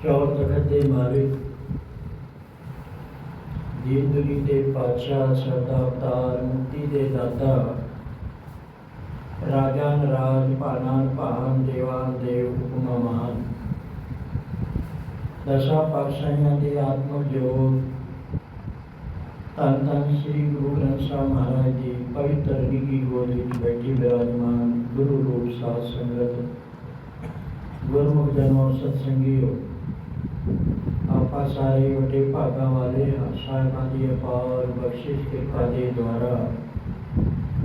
ਚੌਰ ਤਖਤ ਦੇ ਮਾਲਿਕ ਦੀਨ ਦੁਨੀ ਦੇ ਪਾਤਸ਼ਾਹ ਸਰਦਾ ਅਵਤਾਰ ਮੁਕਤੀ ਦੇ ਦਾਤਾ ਰਾਜਾ ਨਰਾਜ ਭਾਨਾ ਭਾਨ ਦੇਵਾਨ ਦੇਵ ਹੁਕਮ ਮਹਾਨ ਦਸ਼ਾ ਪਾਤਸ਼ਾਹਾਂ ਦੇ ਆਤਮਕ ਜੋਤ ਧੰਨ ਧੰਨ ਸ੍ਰੀ ਗੁਰੂ ਗ੍ਰੰਥ ਸਾਹਿਬ ਮਹਾਰਾਜ ਜੀ ਪਵਿੱਤਰ ਨਿੱਕੀ ਗੋਦ ਵਿੱਚ ਬੈਠੀ ਬਿਰਾਜਮਾਨ ਗੁਰੂ ਰੂਪ ਸਾਧ ਸੰਗਤ ਗੁਰਮੁਖ ਜਨੋ ਸਤਸੰਗੀਓ ਆਪਾਂ ਸਾਰੇ ਵੱਡੇ ਭਾਗਾਂ ਵਾਲੇ ਹਾਂ ਸਾਹਿਬਾਂ ਦੀ ਅਪਾਰ ਬਖਸ਼ਿਸ਼ ਕਿਰਪਾ ਦੇ ਦੁਆਰਾ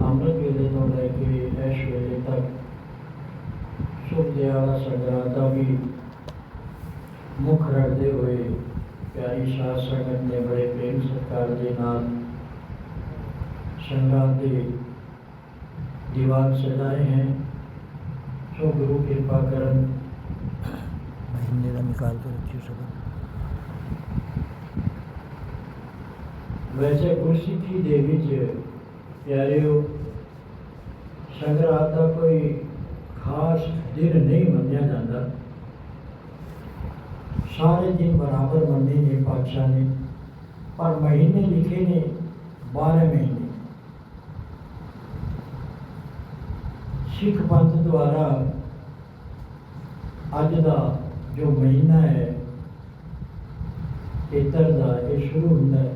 ਅੰਮ੍ਰਿਤ ਵੇਲੇ ਤੋਂ ਲੈ ਕੇ ਇਸ ਵੇਲੇ ਤੱਕ ਸ਼ੁਭ ਦਿਹਾੜਾ ਸੰਗਰਾਂਦ ਦਾ ਵੀ ਮੁੱਖ ਰੱਖਦੇ ਹੋਏ ਪਿਆਰੀ ਸਾਧ ਸੰਗਤ ਨੇ ਬੜੇ ਪ੍ਰੇਮ ਸਤਿਕਾਰ ਦੇ ਨਾਲ ਸੰਗਰਾਂਦ ਦੇ ਦੀਵਾਨ ਸਜਾਏ हैं ਸੋ ਗੁਰੂ ਕਿਰਪਾ ਕਰਨ महीने का निकाल कर रखिए सब ਵੈਸੇ ਗੁਰਸਿੱਖੀ ਦੇ ਵਿੱਚ ਪਿਆਰਿਓ, ਸੰਗਰਾਂਦ ਦਾ ਕੋਈ ਖਾਸ ਦਿਨ ਨਹੀਂ ਮੰਨਿਆ ਜਾਂਦਾ। ਸਾਰੇ ਦਿਨ ਬਰਾਬਰ ਮੰਨੇ ਨੇ ਪਾਤਸ਼ਾਹ ਨੇ, ਪਰ ਮਹੀਨੇ ਲਿਖੇ ਨੇ 12 ਮਹੀਨੇ। ਸਿੱਖ ਪੰਥ ਦੁਆਰਾ ਅੱਜ ਦਾ ਜੋ ਮਹੀਨਾ ਹੈ ਇਤਰ ਦਾ ਇਹ ਸ਼ੁਰੂ ਹੁੰਦਾ ਹੈ।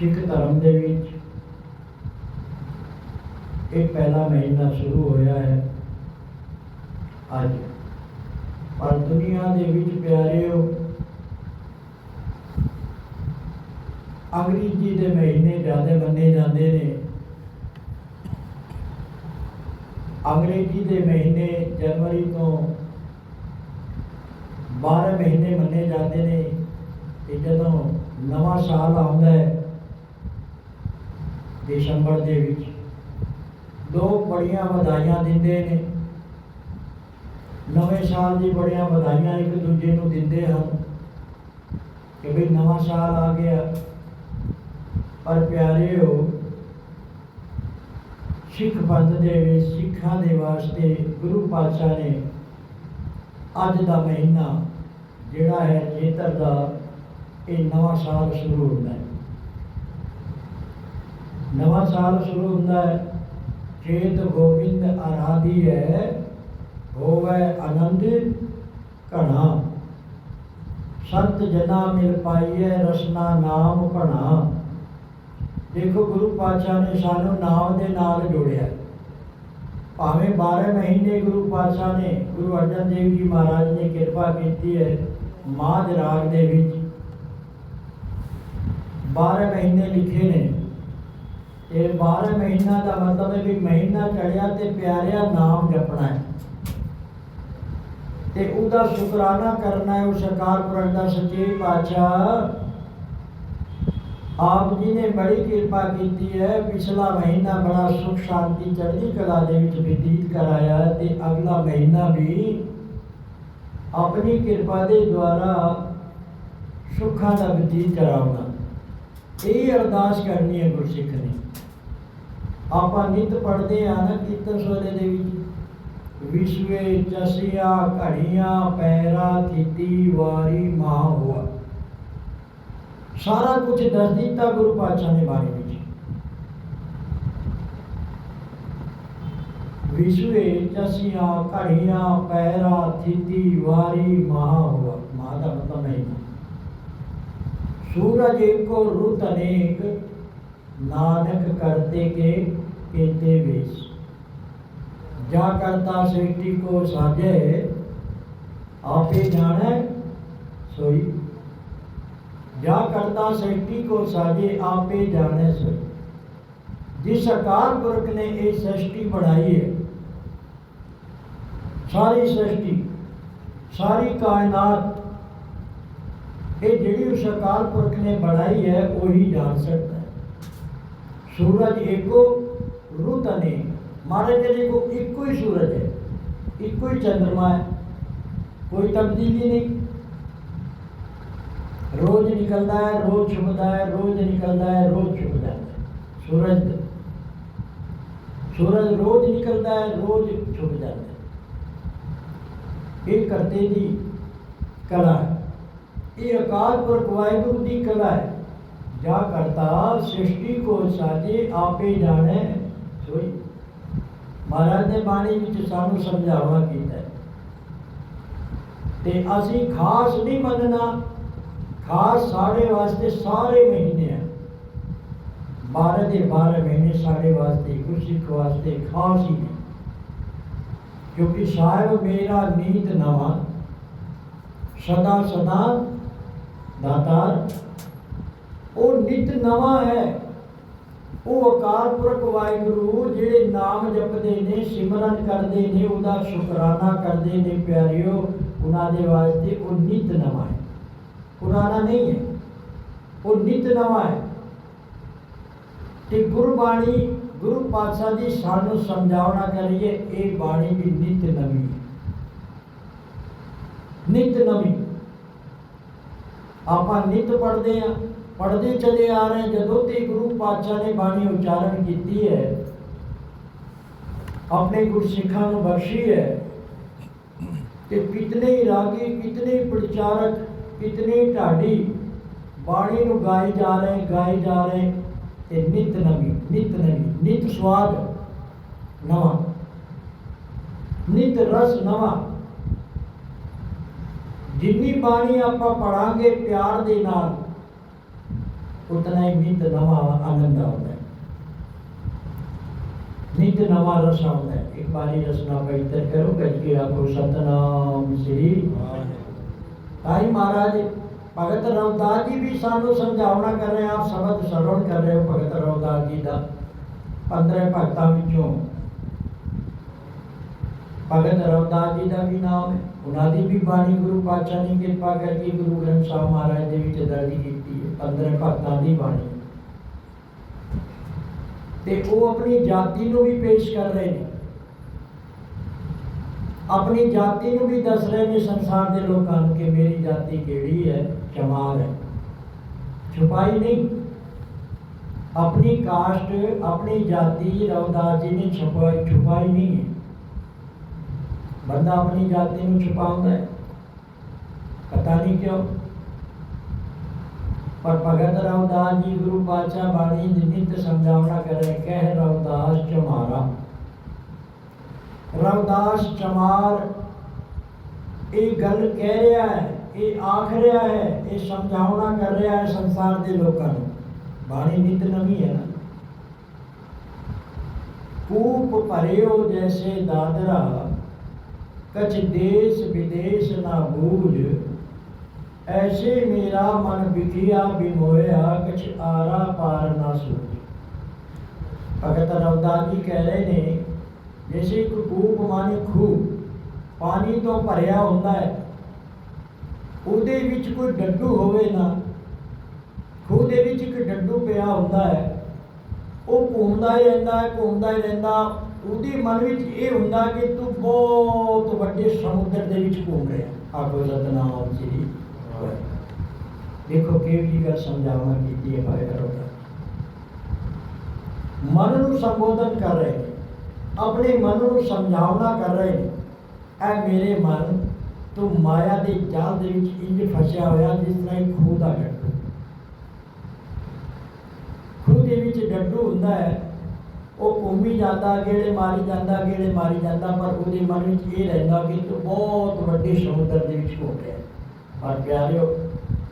ਸਿੱਖ ਧਰਮ ਦੇ ਵਿੱਚ ਇਹ ਪਹਿਲਾ ਮਹੀਨਾ ਸ਼ੁਰੂ ਹੋਇਆ ਹੈ ਅੱਜ। ਪਰ ਦੁਨੀਆ ਦੇ ਵਿੱਚ ਪਿਆਰਿਓ, ਅੰਗਰੇਜ਼ੀ ਦੇ ਮਹੀਨੇ ਜ਼ਿਆਦਾ ਮੰਨੇ ਜਾਂਦੇ ਨੇ। ਅੰਗਰੇਜ਼ੀ ਦੇ ਮਹੀਨੇ ਜਨਵਰੀ ਤੋਂ 12 ਮਹੀਨੇ ਮੰਨੇ ਜਾਂਦੇ ਨੇ। ਤੇ ਜਦੋਂ ਨਵਾਂ ਸਾਲ ਆਉਂਦਾ ਹੈ ਦਸੰਬਰ ਦੇ ਵਿੱਚ। ਦੋ ਬੜੀਆਂ ਵਧਾਈਆਂ ਦਿੰਦੇ ਨੇ। ਨਵੇਂ ਸਾਲ ਦੀ ਬੜੀਆਂ ਵਧਾਈਆਂ ਇੱਕ ਦੂਜੇ ਨੂੰ ਦਿੰਦੇ ਹਨ ਕਿ ਵੀ ਨਵਾਂ ਸਾਲ ਆ ਗਿਆ। ਪਰ ਪਿਆਰਿਓ, ਸਿੱਖ ਪੰਥ ਦੇ ਵਿੱਚ, ਸਿੱਖਾਂ ਦੇ ਵਾਸਤੇ ਗੁਰੂ ਪਾਤਸ਼ਾਹ ਨੇ ਅੱਜ ਦਾ ਮਹੀਨਾ ਜਿਹੜਾ ਹੈ ਜੇਤਰ ਦਾ, ਇਹ ਨਵਾਂ ਸਾਲ ਸ਼ੁਰੂ ਹੁੰਦਾ ਹੈ। ਨਵਾਂ ਸਾਲ ਸ਼ੁਰੂ ਹੁੰਦਾ ਹੈ ਚੇਤ ਗੋਬਿੰਦ ਆਰਾਧੀ ਹੈ ਹੋਵੇ ਆਨੰਦ ਘਣਾ ਸੰਤ ਜਨਾ ਮਿਲ ਪਾਈਏ ਰਸਨਾ ਨਾਮ ਘਣਾ ਦੇਖੋ ਗੁਰੂ ਪਾਤਸ਼ਾਹ ਨੇ ਸਾਨੂੰ ਨਾਮ ਦੇ ਨਾਲ ਜੋੜਿਆ ਭਾਵੇਂ 12 ਮਹੀਨੇ ਗੁਰੂ ਪਾਤਸ਼ਾਹ ਨੇ ਗੁਰੂ ਅਰਜਨ ਦੇਵ ਜੀ ਮਹਾਰਾਜ ਨੇ ਕਿਰਪਾ ਕੀਤੀ ਹੈ ਮਾਝ ਰਾਗ ਦੇ ਵਿੱਚ 12 ਮਹੀਨੇ ਲਿਖੇ ਨੇ ਇਹ 12 ਮਹੀਨਾ ਦਾ ਮਤਲਬ ਹੈ ਵੀ ਮਹੀਨਾ ਚੜਿਆ ਤੇ ਪਿਆਰਿਆ ਨਾਮ ਜਪਣਾ ਹੈ। ਤੇ ਉਹਦਾ ਸ਼ੁਕਰਾਨਾ ਕਰਨਾ ਹੈ ਉਸ ਅਕਾਲ ਪੁਰਖ ਦਾ ਸੱਚੇ ਪਾਤਸ਼ਾਹ। ਆਪ ਜੀ ਨੇ ਬੜੀ ਕਿਰਪਾ ਕੀਤੀ ਹੈ, ਪਿਛਲਾ ਮਹੀਨਾ ਬੜਾ ਸੁਖ ਸ਼ਾਂਤੀ ਚੜ੍ਹਦੀ ਕਲਾ ਦੇ ਵਿੱਚ ਬਤੀਤ ਕਰਾਇਆ ਤੇ ਅਗਲਾ ਮਹੀਨਾ ਵੀ ਆਪਣੀ ਕਿਰਪਾ ਦੇ ਦੁਆਰਾ ਸੁੱਖਾਂ ਦਾ ਬਤੀਤ ਕਰਾਉਣਾ। ਇਹ ਅਰਦਾਸ ਕਰਨੀ ਹੈ ਗੁਰਸਿੱਖ ਨੇ। ਆਪਾਂ ਨਿਤ ਪੜਦੇ ਆ ਨਾ ਕੀਰਤਨ ਸੋਲੇ ਦੇ ਵਿੱਚ। ਵਿਸ਼ਵੇ ਚਸਿਆ ਘੜੀਆਂ, ਪੈਰਾ, ਥਿਤੀ, ਵਾਰੀ ਮਾ ਹੋਆ। ਸਾਰਾ ਕੁਝ ਦੱਸ ਦਿੱਤਾ ਗੁਰੂ ਪਾਤਸ਼ਾਹ ਨੇ ਬਾਰੇ ਵਿੱਚ। ਵਿਸ਼ਵੇ ਚਸਿਆ ਘੜੀਆਂ, ਪੈਰਾ, ਥਿਤੀ, ਵਾਰੀ ਮਾ ਹੋਆ। ਮਾ ਦਾ ਮਤਲਬ ਨਹੀਂ। ਸੂਰਜ ਇੱਕੋ ਰੁੱਤ ਅਨੇਕ। ਨਾਨਕ ਕਰਤੇ ਕੇ ਕੇਤੇ ਵੇਸ। ਜਾ ਕਰਤਾ ਸ੍ਰਿਸ਼ਟੀ ਕੋ ਸਾਜੇ, ਆਪੇ ਜਾਣੈ ਸੋਈ। ਜਾ ਕਰਤਾ ਸ੍ਰਿਸ਼ਟੀ ਕੋ ਸਾਜੇ, ਆਪੇ ਜਾਣੈ ਸੋਈ। ਜਿਸ ਅਕਾਲ ਪੁਰਖ ਨੇ ਇਹ ਸ੍ਰਿਸ਼ਟੀ ਬਣਾਈ ਹੈ, ਸਾਰੀ ਸ੍ਰਿਸ਼ਟੀ, ਸਾਰੀ ਕਾਇਨਾਤ, ਇਹ ਜਿਹੜੀ ਉਸ ਅਕਾਲ ਪੁਰਖ ਨੇ ਬਣਾਈ ਹੈ, ਉਹੀ ਜਾਣ ਸਕਦਾ सूरज एक रुत नहीं। महाराज कह देखो, एक ही सूरज है। एक ही चंद्रमा है। कोई तब्दीली नहीं। रोज निकलता है, रोज छुपता है, रोज निकलता है, रोज छुपता है। सूरज सूरज रोज निकलता है, रोज छुप जाता है। ये करते जी कला है। ये अकाल पुरख वाहगुरु की कला है। ਵਾਹਿਗੁਰੂ ਦੀ ਕਲਾ ਹੈ ਜਾ ਕਰਤਾ, ਸ੍ਰਿਸ਼ਟੀ ਕੋ ਸਾਜੇ ਆਪੇ ਜਾਣੇ। ਸੋਈ। ਮਹਾਰਾਜ ਨੇ ਬਾਣੀ ਵਿੱਚ ਸਾਨੂੰ ਸਮਝਾਵਾ ਕੀਤਾ ਤੇ ਅਸੀਂ ਖਾਸ ਨਹੀਂ ਮੰਨਣਾ। ਖਾਸ ਸਾਡੇ ਵਾਸਤੇ ਸਾਰੇ ਮਹੀਨੇ ਆ। 12 ਦੇ 12 ਮਹੀਨੇ ਸਾਡੇ ਵਾਸਤੇ, ਗੁਰਸਿੱਖ ਵਾਸਤੇ ਖਾਸ ਹੀ ਨੇ। ਕਿਉਂਕਿ ਸਾਹਿਬ ਮੇਰਾ ਨੀਤ ਨਵਾਂ। ਸਦਾ ਸਦਾ ਦਾਤਾਰ। ਉਹ ਨਿਤ ਨਵਾਂ ਹੈ। ਉਹ ਅਕਾਲ ਪੁਰਖ ਵਾਹਿਗੁਰੂ ਜਿਹੜੇ ਨਾਮ ਜਪਦੇ ਨੇ, ਸਿਮਰਨ ਕਰਦੇ ਨੇ, ਉਹਦਾ ਸ਼ੁਕਰਾਨਾ ਕਰਦੇ ਨੇ, ਪਿਆਰਿਓ, ਉਹਨਾਂ ਦੇ ਵਾਸਤੇ ਉਹ ਨਿਤ ਨਵਾਂ ਹੈ। ਪੁਰਾਣਾ ਨਹੀਂ ਹੈ। ਉਹ ਨਿਤ ਨਵਾਂ ਹੈ। ਤੇ ਗੁਰਬਾਣੀ, ਗੁਰੂ ਪਾਤਸ਼ਾਹ ਦੀ ਸਾਨੂੰ ਸਮਝਾਉਣਾ ਕਰੀਏ, ਇਹ ਬਾਣੀ ਵੀ ਨਿਤ ਨਵੀਂ ਹੈ। ਨਿਤ ਨਵੀਂ। ਆਪਾਂ ਨਿਤ ਪੜ੍ਹਦੇ ਆ ਪੜ੍ਹਦੇ ਚਲੇ ਆ ਰਹੇ ਜਦੋਂ ਤੇ ਗੁਰੂ ਪਾਤਸ਼ਾਹ ਨੇ ਬਾਣੀ ਉਚਾਰਨ ਕੀਤੀ ਹੈ। ਆਪਣੇ ਗੁਰਸਿੱਖਾਂ ਨੂੰ ਬਖਸ਼ੀ ਹੈ। ਕਿ ਕਿਤਨੇ ਰਾਗੀ, ਕਿਤਨੇ ਪ੍ਰਚਾਰਕ, ਕਿਤਨੇ ਢਾਡੀ ਬਾਣੀ ਨੂੰ ਗਾਈ ਜਾ ਰਹੇ ਗਾਈ ਜਾ ਰਹੇ ਤੇ ਨਿਤ ਨਵੀਂ ਨਿਤ ਨਵੀਂ, ਨਿਤ ਸਵਾਦ ਨਵਾਂ, ਨਿਤ ਰਸ ਨਵਾਂ। ਜਿੰਨੀ ਬਾਣੀ ਆਪਾਂ ਪੜਾਂਗੇ ਪਿਆਰ ਦੇ ਨਾਲ ਉਤਨਾ ਹੀ ਨਿਤ ਨਵਾਂ ਆਨੰਦ ਆਉਂਦਾ ਹੈ। ਨਿਤ ਨਵਾਂ ਰਸ ਆਉਂਦਾ ਹੈ। ਇੱਕ ਬਾਣੀ ਰਸਨਾ ਪਵਿੱਤਰ ਕਰੋ ਗੱਜ ਕੇ ਆਖੋ, ਸਤਨਾਮ ਸ੍ਰੀ ਤਾਈ ਮਹਾਰਾਜ ਭਗਤ ਰਵਦਾਸ ਜੀ ਵੀ ਸਾਨੂੰ ਸਮਝਾਉਣਾ ਕਰ ਰਹੇ ਆਪ ਸ਼ਬਦ ਸਰਵਣ ਕਰ ਰਹੇ ਹੋ ਭਗਤ ਰਵਦਾਸ ਜੀ ਦਾ। 15 ਭਗਤਾਂ ਵਿੱਚੋਂ ਭਗਤ ਰਵਦਾਸ ਜੀ ਦਾ ਵੀ ਨਾਮ ਹੈ। ਉਹਨਾਂ ਦੀ ਵੀ ਬਾਣੀ ਗੁਰੂ ਪਾਤਸ਼ਾਹ ਨੇ ਕਿਰਪਾ ਕਰਕੇ ਗੁਰੂ ਗ੍ਰੰਥ ਸਾਹਿਬ ਮਹਾਰਾਜ ਦੇ ਵਿੱਚ ਦਰਜ ਕੀਤੀ ਹੈ 15 ਭਗਤਾਂ ਦੀ ਬਾਣੀ। ਤੇ ਉਹ ਆਪਣੀ ਜਾਤੀ ਨੂੰ ਵੀ ਪੇਸ਼ ਕਰ ਰਹੇ ਨੇ। ਆਪਣੀ ਜਾਤੀ ਨੂੰ ਵੀ ਦੱਸ ਰਹੇ ਨੇ ਸੰਸਾਰ ਦੇ ਲੋਕਾਂ ਨੂੰ ਕਿ ਮੇਰੀ ਜਾਤੀ ਕਿਹੜੀ ਹੈ, ਚਮਾਰ ਹੈ। ਛੁਪਾਈ ਨਹੀਂ। ਆਪਣੀ ਕਾਸਟ, ਆਪਣੀ ਜਾਤੀ ਰਵਦਾਸ ਜੀ ਨੇ ਛੁਪਾਈ ਛੁਪਾਈ ਨਹੀਂ ਹੈ। ਬੰਦਾ ਆਪਣੀ ਜਾਤੀ ਨੂੰ ਛੁਪਾਉਂਦਾ ਹੈ। ਪਤਾ ਨਹੀਂ ਕਿਉਂ? ਪਰ ਭਗਤ ਰਵਦਾਸ ਜੀ ਗੁਰੂ ਪਾਤਸ਼ਾਹ ਬਾਣੀ ਦੀ ਨਿਤ ਸਮਝਾਉਣਾ ਕਰ ਰਹੇ ਕਹਿ ਰਵਦਾਸ ਚਮਾਰਾ। ਰਵਦਾਸ ਚਮਾਰ, ਇਹ ਗੱਲ ਕਹਿ ਰਿਹਾ ਹੈ, ਇਹ ਆਖ ਰਿਹਾ ਹੈ, ਇਹ ਸਮਝਾਉਣਾ ਕਰ ਰਿਹਾ ਹੈ ਸੰਸਾਰ ਦੇ ਲੋਕਾਂ ਨੂੰ। ਬਾਣੀ ਨਿਤ ਨਵੀਂ ਹੈ ਨਾ। ਕੂਪ ਭਰਿਓ ਜੈਸੇ ਦਾਦਰਾ ਕਛ ਦੇਸ਼ ਵਿਦੇਸ਼ ਨਾ ਬੂਝ। ਐਸੇ ਮੇਰਾ ਮਨ ਵਿਖਿਆ ਬਿਮੋਇਆ ਕਛ ਆਰਾ ਪਾਰ ਨਾ ਸੂਝ। ਭਗਤ ਰਵਦਾਸ ਜੀ ਕਹਿ ਰਹੇ ਨੇ? ਜੈਸੇ ਇੱਕ ਕੂਪ ਮਾਨੇ ਖੂਹ ਪਾਣੀ ਤੋਂ ਭਰਿਆ ਹੁੰਦਾ ਹੈ। ਉਹਦੇ ਵਿੱਚ ਕੋਈ ਡੱਡੂ ਹੋਵੇ ਨਾ, ਖੂਹ ਦੇ ਵਿੱਚ ਇੱਕ ਡੱਡੂ ਪਿਆ ਹੁੰਦਾ ਹੈ। ਉਹ ਘੁੰਮਦਾ ਹੀ ਰਹਿੰਦਾ ਹੈ, ਘੁੰਮਦਾ ਹੀ ਰਹਿੰਦਾ ਉਹਦੇ ਮਨ ਵਿੱਚ ਇਹ ਹੁੰਦਾ ਕਿ ਤੂੰ ਬਹੁਤ ਵੱਡੇ ਸਮੁੰਦਰ ਦੇ ਵਿੱਚ ਘੁੰਮ ਰਿਹਾ। ਆਖੋ ਸਤਨਾਮ ਸ੍ਰੀ ਦੇਖੋ ਕਿਹੜੀ ਗੱਲ ਸਮਝਾਉਣਾ ਕੀਤੀ ਹੈ ਭਾਈ ਰੋਦਾ ਮਨ ਨੂੰ ਸੰਬੋਧਨ ਕਰ ਰਹੇ ਨੇ। ਆਪਣੇ ਮਨ ਨੂੰ ਸਮਝਾਉਣਾ ਕਰ ਰਹੇ ਨੇ। ਐ ਮੇਰੇ ਮਨ, ਤੂੰ ਮਾਇਆ ਦੇ ਜਾਲ ਦੇ ਵਿੱਚ ਇੰਜ ਫਸਿਆ ਹੋਇਆ, ਜਿਸ ਤਰ੍ਹਾਂ ਇੱਕ ਖੂਹ ਦਾ ਡੱਡੂ। ਖੂਹ ਦੇ ਵਿੱਚ ਡੱਡੂ ਹੁੰਦਾ ਹੈ। ਉਹ ਘੁੰਮੀ ਜਾਂਦਾ ਗੇੜੇ ਮਾਰੀ ਜਾਂਦਾ ਗੇੜੇ ਮਾਰੀ ਜਾਂਦਾ ਪਰ ਉਹਦੇ ਮਨ ਵਿੱਚ ਇਹ ਰਹਿੰਦਾ ਕਿ ਤੂੰ ਬਹੁਤ ਵੱਡੇ ਸਮੁੰਦਰ ਦੇ ਵਿੱਚ ਘੁੰਮ ਰਿਹਾ ਹੈ। ਪਰ ਪਿਆਰਿਓ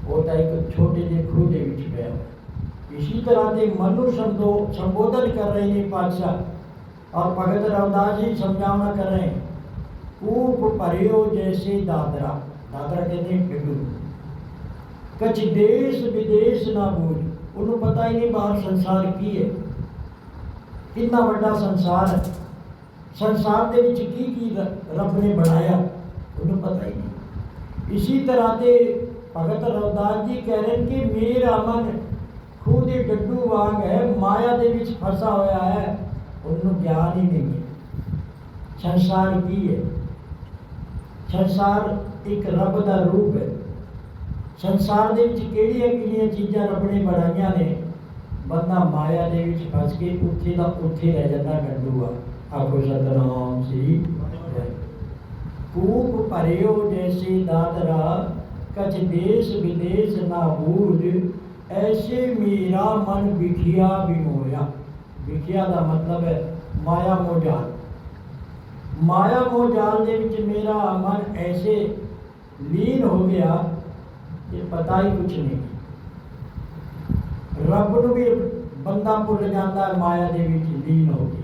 ਉਹ ਤਾਂ ਇੱਕ ਛੋਟੇ ਜਿਹੇ ਖੂਹ ਦੇ ਵਿੱਚ ਪਿਆ ਹੋਇਆ। ਇਸੀ ਤਰ੍ਹਾਂ ਦੇ ਮਨ ਨੂੰ ਸੰਬੋ ਸੰਬੋਧਨ ਕਰ ਰਹੇ ਨੇ ਪਾਤਸ਼ਾਹ ਔਰ ਭਗਤ ਰਵਦਾਸ ਜੀ ਸਮਝਾਉਣਾ ਕਰ ਰਹੇ हैं। ਕੂਪ ਭਰਿਓ ਜੈਸੇ ਦਾਦਰਾ ਦਾਦਰਾ ਕਹਿੰਦੇ ਡੱਡੂ ਕਛ ਦੇਸ਼ ਵਿਦੇਸ਼ ਨਾ ਬੂਝ ਉਹਨੂੰ ਪਤਾ ਹੀ ਨਹੀਂ ਬਾਹਰ ਸੰਸਾਰ ਕੀ ਹੈ ਕਿੰਨਾ ਵੱਡਾ ਸੰਸਾਰ ਹੈ? ਸੰਸਾਰ ਦੇ ਵਿੱਚ ਕੀ ਕੀ ਰੱਬ ਨੇ ਬਣਾਇਆ? ਉਹਨੂੰ ਪਤਾ ਹੀ ਨਹੀਂ। ਇਸੀ ਤਰ੍ਹਾਂ ਦੇ ਭਗਤ ਰਵਦਾਸ ਜੀ ਕਹਿ ਰਹੇ ਨੇ ਕਿ ਮੇਰਾ ਮਨ ਖੂਹ ਦੇ ਡੱਡੂ ਵਾਂਗ ਹੈ, ਮਾਇਆ ਦੇ ਵਿੱਚ ਫਸਾ ਹੋਇਆ ਹੈ। ਉਹਨੂੰ ਗਿਆਨ ਹੀ ਨਹੀਂ ਹੈ। ਸੰਸਾਰ ਕੀ ਹੈ? ਸੰਸਾਰ ਇੱਕ ਰੱਬ ਦਾ ਰੂਪ ਹੈ। ਸੰਸਾਰ ਦੇ ਵਿੱਚ ਕਿਹੜੀਆਂ ਕਿਹੜੀਆਂ ਚੀਜ਼ਾਂ ਰੱਬ ਨੇ ਬਣਾਈਆਂ ਨੇ? ਬੰਦਾ ਮਾਇਆ ਦੇ ਵਿੱਚ ਫਸ ਕੇ ਉੱਥੇ ਦਾ ਉੱਥੇ ਰਹਿ ਜਾਂਦਾ ਡੰਡੂਆ ਆਖੋ ਸਤਨਾਮ ਸ੍ਰੀ ਵਾਹਿਗੁਰੂ। ਕੂਪ ਭਰਿਓ ਜੈਸੇ ਦਾਦਰਾ ਕਛ ਦੇਸ ਵਿਦੇਸ ਨਾ ਬੂਝ ਐਸੇ ਮੇਰਾ ਮਨ ਵਿਖਿਆ ਬਿਮੋਇਆ ਵਿਖਿਆ ਦਾ ਮਤਲਬ ਹੈ ਮਾਇਆ ਮੋਹ ਜਾਲ ਮਾਇਆ ਮੋਹ ਜਾਲ ਦੇ ਵਿੱਚ ਮੇਰਾ ਮਨ ਐਸੇ ਲੀਨ ਹੋ ਗਿਆ ਕਿ ਪਤਾ ਹੀ ਕੁਛ ਨਹੀਂ ਰੱਬ ਨੂੰ ਵੀ ਬੰਦਾ ਭੁੱਲ ਜਾਂਦਾ ਹੈ ਮਾਇਆ ਦੇ ਵਿੱਚ ਲੀਨ ਹੋ ਕੇ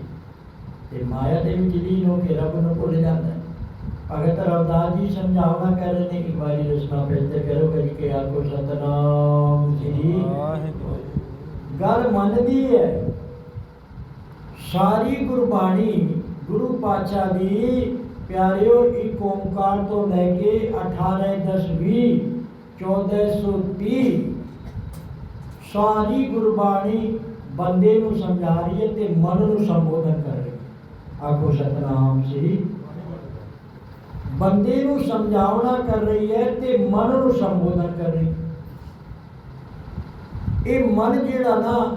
ਤੇ ਮਾਇਆ ਦੇ ਵਿੱਚ ਲੀਨ ਹੋ ਕੇ ਰੱਬ ਨੂੰ ਭੁੱਲ ਜਾਂਦਾ ਹੈ ਭਗਤ ਰਵਦਾਸ ਜੀ ਸਮਝਾਉਣਾ ਕਰ ਰਹੇ ਨੇ ਇੱਕ ਵਾਰੀ ਰਸਨਾ ਪੈਦੇ ਕਰੋ ਕਰੀ ਕੇ ਆਖੋ ਸਤਨਾਮ ਸ੍ਰੀ ਵਾਹਿਗੁਰੂ ਗੱਲ ਮੰਨਦੀ ਹੈ ਸਾਰੀ ਗੁਰਬਾਣੀ ਗੁਰੂ ਪਾਤਸ਼ਾਹ ਦੀ ਪਿਆਰਿਓ ਇੱਕ ਓੰਕਾਰ ਤੋਂ ਲੈ ਕੇ 18 10 20 1430 ਸਾਰੀ ਗੁਰਬਾਣੀ ਬੰਦੇ ਨੂੰ ਸਮਝਾ ਰਹੀ ਹੈ ਤੇ ਮਨ ਨੂੰ ਸੰਬੋਧਨ ਕਰ ਰਹੀ ਹੈ। ਆਖੋ ਸਤਨਾਮ ਸ੍ਰੀ ਬੰਦੇ ਨੂੰ ਸਮਝਾਉਣਾ ਕਰ ਰਹੀ ਹੈ ਤੇ ਮਨ ਨੂੰ ਸੰਬੋਧਨ ਕਰ ਰਹੀ ਹੈ। ਇਹ ਮਨ ਜਿਹੜਾ ਨਾ,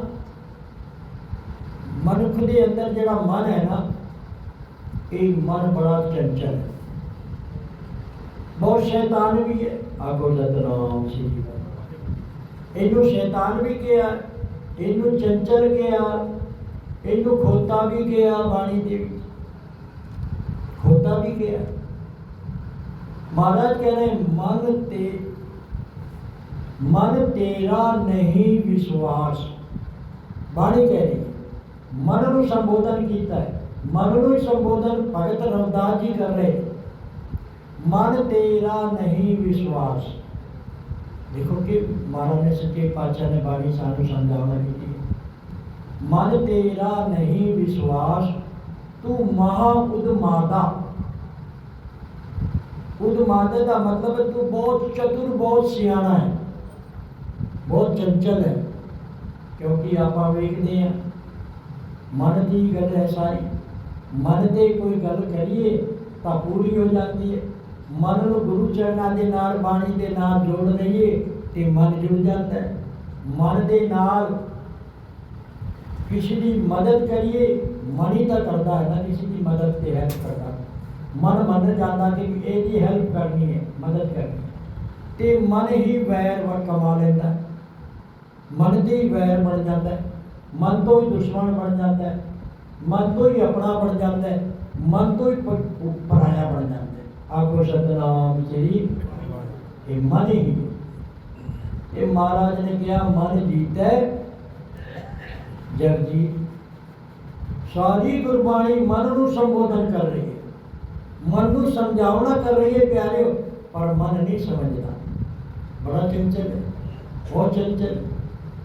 ਮਨੁੱਖ ਦੇ ਅੰਦਰ ਜਿਹੜਾ ਮਨ ਹੈ ਨਾ, ਇਹ ਮਨ ਬੜਾ ਚੰਚਲ ਹੈ। ਬਹੁਤ ਸ਼ੈਤਾਨ ਵੀ ਹੈ। ਆਗੋ ਸਤਨਾਮ ਸੀ ਇਹਨੂੰ ਸ਼ੈਤਾਨ ਵੀ ਕਿਹਾ ਇਹਨੂੰ ਚੰਚਲ ਕਿਹਾ ਇਹਨੂੰ ਖੋਤਾ ਵੀ ਕਿਹਾ ਬਾਣੀ ਦੇ ਵਿੱਚ ਖੋਤਾ ਵੀ ਕਿਹਾ ਮਹਾਰਾਜ ਕਹ ਰਹੇ ਮਨ ਤੇ ਮਨ ਤੇਰਾ ਨਹੀਂ ਵਿਸ਼ਵਾਸ ਬਾਣੀ ਕਹਿ ਰਹੀ ਹੈ ਮਨ ਨੂੰ ਸੰਬੋਧਨ ਕੀਤਾ ਹੈ ਮਨ ਨੂੰ ਹੀ ਸੰਬੋਧਨ ਭਗਤ ਰਵਦਾਸ ਜੀ ਕਰ ਰਹੇ ਮਨ ਤੇਰਾ ਨਹੀਂ ਵਿਸ਼ਵਾਸ देखो कि महाराज ने सच्चे पातशाह ने बाणी सानू समझावना की मन तेरा नहीं विश्वास, तू महा उदमादा। उदमादा का मतलब तू बहुत चतुर, बहुत सियाना है, बहुत चंचल है, क्योंकि आप वेखते हैं। मन की गल है सारी मन से कोई गल करिए पूरी हो जाती है। ਮਨ ਨੂੰ ਗੁਰੂ ਚਰਨਾਂ ਦੇ ਨਾਲ, ਬਾਣੀ ਦੇ ਨਾਲ ਜੋੜ ਲਈਏ ਤੇ ਮਨ ਜੁੜ ਜਾਂਦਾ ਹੈ। ਮਨ ਦੇ ਨਾਲ ਕਿਸੇ ਦੀ ਮਦਦ ਕਰੀਏ, ਮਨ ਹੀ ਤਾਂ ਕਰਦਾ ਹੈ ਨਾ, ਕਿਸੇ ਦੀ ਮਦਦ ਤੇ ਹੈਲਪ ਕਰਦਾ। ਮਨ ਮੰਨ ਜਾਂਦਾ ਕਿ ਇਹਦੀ ਹੈਲਪ ਕਰਨੀ ਹੈ, ਮਦਦ ਕਰਨੀ ਹੈ। ਤੇ ਮਨ ਹੀ ਵੈਰ ਵ ਕਮਾ ਲੈਂਦਾ ਮਨ ਦੇ ਹੀ ਵੈਰ ਬਣ ਜਾਂਦਾ ਮਨ ਤੋਂ ਹੀ ਦੁਸ਼ਮਣ ਬਣ ਜਾਂਦਾ ਮਨ ਤੋਂ ਹੀ ਆਪਣਾ ਬਣ ਜਾਂਦਾ ਮਨ ਤੋਂ ਹੀ ਪ- ਪਰਾਇਆ ਬਣ ਜਾਂਦਾ આખો સતનામ ચરી એ માની ગયો એ મહારાજ ને કયા મન जग जी सारी गुरबाणी मन को संबोधन कर रही है। मन को समझावना कर रही है, प्यारे पर मन नहीं समझता। बड़ा चंचल है, बहुत चंचल